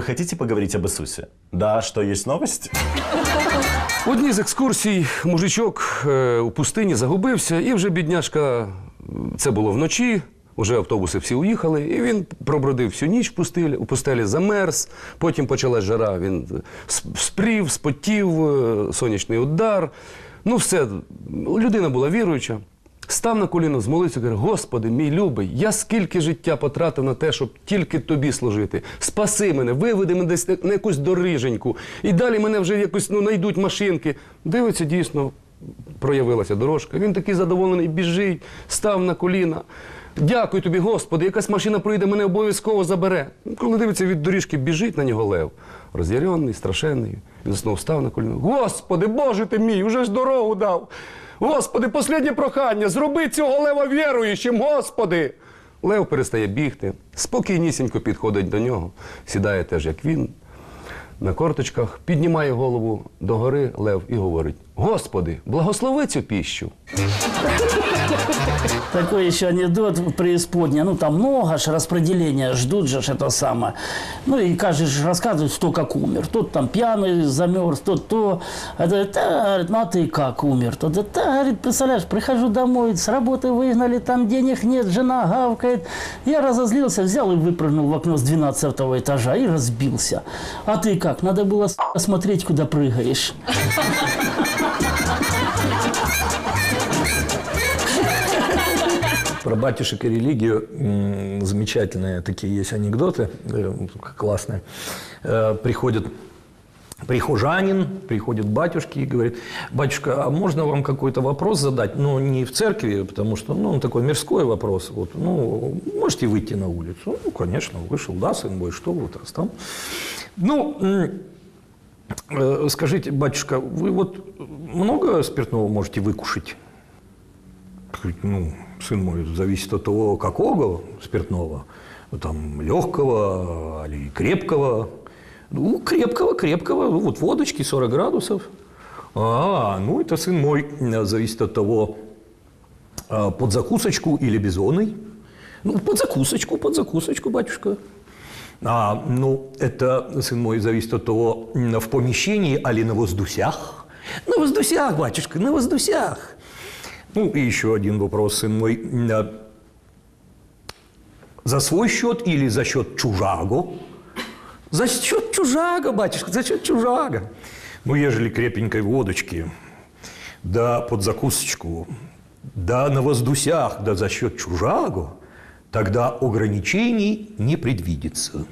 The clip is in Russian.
вы хотите поговорить об Иисусе? Да, что, есть новость? В одній з екскурсій мужичок е, у пустині загубився, і вже бідняшка, це було вночі, уже автобуси всі уїхали, і він пробродив всю ніч в пустелі, у пустелі замерз, потім почалась жара, він спрів, спотів, е, сонячний удар. Ну, все, людина була віруюча. Став на коліно, змолився, каже, Господи, мій любий, я скільки життя потратив на те, щоб тільки тобі служити. Спаси мене, виведи мене десь на якусь дориженьку. І далі мене вже якось ну, знайдуть машинки. Дивиться, дійсно, проявилася дорожка. Він такий задоволений, біжить, став на коліна. Дякую тобі, Господи, якась машина прийде, мене обов'язково забере. Коли дивиться, від доріжки біжить на нього лев. Роз'ярений, страшенний. Він знову став на коліно. Господи, Боже ти мій, уже ж дорогу дав. Господи, останнє прохання, зроби цього лева віруючим, Господи. Лев перестає бігти, спокійнісінько підходить до нього, сідає теж, як він, на корточках, піднімає голову догори лев і говорить: Господи, благослови цю піщу. Такой еще анекдот в преисподней. Ну, там много ж распределения, ждут же ж это самое. Ну, и каждый же рассказывает, кто как умер. Тот там пьяный замерз, тот то. А говорит, ну, а ты как умер? Тот, говорит, да, говорит, представляешь, прихожу домой, с работы выгнали, там денег нет, жена гавкает. Я разозлился, взял и выпрыгнул в окно с 12 этажа и разбился. А ты как? Надо было смотреть, куда прыгаешь. Про батюшек и религию замечательные такие есть анекдоты, э, классные. Э, Приходит прихожанин, приходит к батюшке и говорит, батюшка, а можно вам какой-то вопрос задать? Ну, не в церкви, потому что, ну, он такой мирской вопрос. Вот, ну, можете выйти на улицу? Ну, конечно, вышел, да, сын мой, что вот раз там? Ну, э, скажите, батюшка, вы вот много спиртного можете выкушать? Ну, сын мой, зависит от того, какого спиртного. Ну, Там, легкого или крепкого. Ну, крепкого, крепкого. Ну, вот водочки 40 градусов. А, ну, это, сын мой, зависит от того, а, под закусочку или бизонный. Ну, под закусочку, под закусочку, батюшка. А, ну, это, сын мой, зависит от того, в помещении, али на воздусях. На воздусях, батюшка, на воздусях. Ну, и еще один вопрос, сын мой. А, За свой счет или за счет чужаго? За счет чужаго, батюшка, за счет чужаго. Ну, ежели крепенькой водочки, да под закусочку, да на воздусях, да за счет чужаго, тогда ограничений не предвидится.